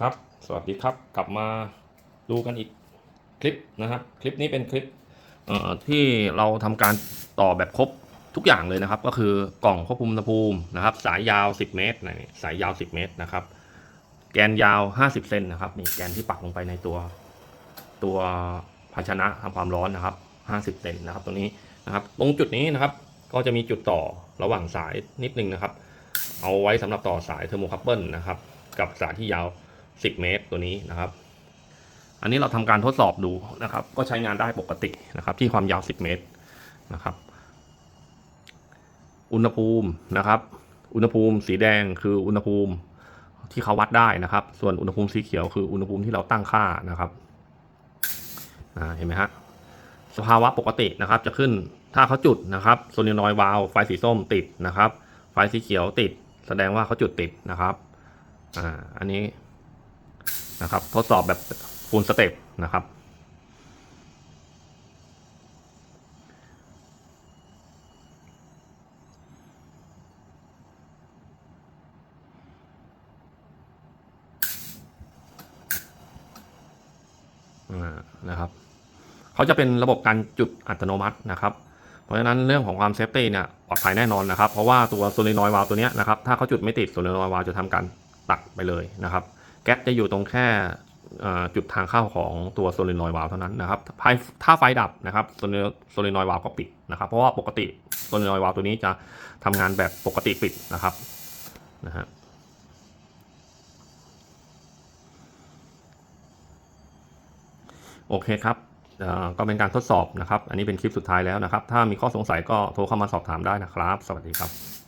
ครับ สวัสดีครับกลับมาดูกันอีกคลิปนะครับ คลิปนี้เป็นคลิปที่เราทำการต่อแบบครบทุกอย่างเลยนะครับ ก็คือกล่องควบคุมอุณหภูมินะครับ สายยาว 10 เมตรนี่สายยาว 10 เมตรนะครับ แกนยาว 50 เซนนะครับนี่แกนที่ปักลงไปในตัวตัวภาชนะทำความร้อนนะครับ 50 เซนนะครับตรงนี้นะครับ ตรงจุดนี้นะครับ ก็จะมีจุดต่อระหว่างสายนิดนึงนะครับ เอาไว้สำหรับต่อสายเทอร์โมคัพเปิลนะครับ กับสายที่ยาว 10 เมตรตัวนี้นะครับ อันนี้เราทำการทดสอบดูนะครับ ก็ใช้งานได้ปกตินะครับ ที่ความยาว 10 เมตรนะครับ อุณหภูมินะครับ อุณหภูมิสีแดงคืออุณหภูมิที่เขาวัดได้นะครับ ส่วนอุณหภูมิสีเขียวคืออุณหภูมิที่เราตั้งค่านะครับเห็นไหมฮะสภาวะปกตินะครับ จะขึ้นถ้าเขาจุดนะครับโซลินอยวาลไฟสีส้มติดนะครับ ไฟสีเขียวติด แสดงว่าเขาจุดติดนะครับอ่าอันนี้ นะครับ ทดสอบแบบฟูลสเต็ปนะครับอ่านะครับเขาจะเป็นระบบการจุดอัตโนมัตินะครับ เพราะฉะนั้นเรื่องของความเซฟตี้เนี่ยปลอดภัยแน่นอนนะครับ เพราะว่าตัวโซลินอยวาล์วตัวเนี้ยนะครับ ถ้าเขาจุดไม่ติดโซลินอยวาล์วจะทำการตัดไปเลยนะครับ แก๊สจะอยู่ตรงแค่จุดทางเข้าของตัวโซลินอยวาล์วเท่านั้นนะครับถ้าไฟดับนะครับโซลินอยวาล์วก็ปิดนะครับ เพราะว่าปกติโซลินอยวาล์วตัวนี้จะทำงานแบบปกติปิดนะครับนะฮะโอเคครับก็เป็นการทดสอบนะครับ อันนี้เป็นคลิปสุดท้ายแล้วนะครับ ถ้ามีข้อสงสัยก็โทรเข้ามาสอบถามได้นะครับ สวัสดีครับ